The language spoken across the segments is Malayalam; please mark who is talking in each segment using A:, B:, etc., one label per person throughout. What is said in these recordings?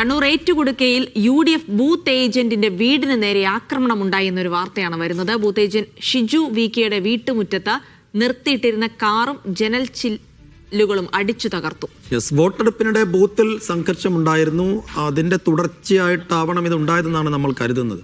A: കണ്ണൂർ ഏറ്റുകൊടുക്കയിൽ യു ഡി എഫ് ബൂത്ത് ഏജന്റിന്റെ വീടിന് നേരെ ആക്രമണമുണ്ടായി എന്നൊരു വാർത്തയാണ് വരുന്നത്. ബൂത്ത് ഏജന്റ് ഷിജു വി കെയുടെ വീട്ടുമുറ്റത്ത് നിർത്തിയിട്ടിരുന്ന കാറും ജനൽ ചില്ലുകളും അടിച്ചു തകർത്തു.
B: യെസ് വോട്ടെടുപ്പിനിടെ ബൂത്തിൽ സംഘർഷമുണ്ടായിരുന്നു. അതിന്റെ തുടർച്ചയായിട്ടാവണം ഇത് ഉണ്ടായതെന്നാണ് നമ്മൾ കരുതുന്നത്.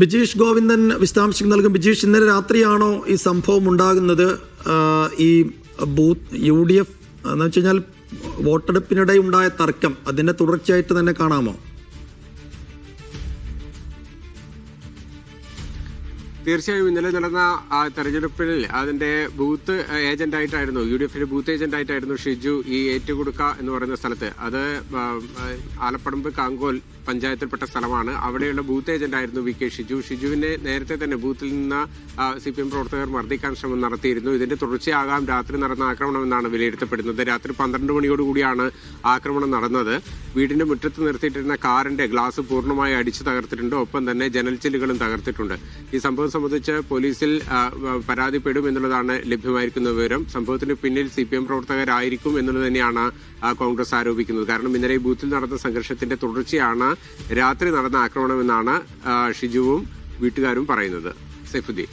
B: ബിജീഷ് ഗോവിന്ദൻ വിശദാംശങ്ങൾ നൽകും. ബിജീഷ് ഇന്നലെ രാത്രിയാണോ ഈ സംഭവം ഉണ്ടാകുന്നത്? ഈ ബൂത്ത് യു ഡി എഫ് എന്ന് വെച്ച് കഴിഞ്ഞാൽ വോട്ടെടുപ്പിനിടെ ഉണ്ടായ തർക്കം അതിന്റെ തുടർച്ചയായിട്ട് തന്നെ കാണാമോ?
C: തീർച്ചയായും ഇന്നലെ നടന്ന തെരഞ്ഞെടുപ്പിൽ അതിന്റെ ബൂത്ത് ഏജന്റ് ആയിട്ടായിരുന്നു യു ഡി എഫിന്റെ ബൂത്ത് ഏജന്റ് ആയിട്ടായിരുന്നു ഷിജു ഈ ഏറ്റുകൊടുക്ക എന്ന് പറയുന്ന സ്ഥലത്ത്. അത് ആലപ്പടമ്പ് കാങ്കോൽ പഞ്ചായത്തിൽപ്പെട്ട സ്ഥലമാണ്. അവിടെയുള്ള ബൂത്ത് ഏജന്റ് ആയിരുന്നു വി കെ ഷിജു. ഷിജുവിനെ നേരത്തെ തന്നെ ബൂത്തിൽ നിന്ന് സി പി എം പ്രവർത്തകർ മർദ്ദിക്കാൻ ശ്രമം നടത്തിയിരുന്നു. ഇതിന്റെ തുടർച്ചയാകാം. രാത്രി നടന്ന ആക്രമണം എന്നാണ് വിലയിരുത്തപ്പെടുന്നത്. രാത്രി പന്ത്രണ്ട് മണിയോടുകൂടിയാണ് ആക്രമണം നടന്നത്. വീടിന്റെ മുറ്റത്ത് നിർത്തിയിട്ടിരുന്ന കാറിന്റെ ഗ്ലാസ് പൂർണമായി അടിച്ചു തകർത്തിട്ടുണ്ട്. ഒപ്പം തന്നെ ജനൽ ചില്ലുകളും തകർത്തിട്ടുണ്ട്. ഈ സംഭവം സംബന്ധിച്ച് പോലീസിൽ പരാതിപ്പെടും എന്നുള്ളതാണ് ലഭ്യമായിരിക്കുന്ന വിവരം. സംഭവത്തിന് പിന്നിൽ സി പി എം പ്രവർത്തകരായിരിക്കും എന്നുള്ളത് തന്നെയാണ് കോൺഗ്രസ് ആരോപിക്കുന്നത്. കാരണം ഇന്നലെ ഈ ബൂത്തിൽ നടന്ന സംഘർഷത്തിന്റെ തുടർച്ചയാണ് രാത്രി നടന്ന ആക്രമണമെന്നാണ് ഷിജുവും വീട്ടുകാരും പറയുന്നത്. സൈഫുദ്ദീൻ.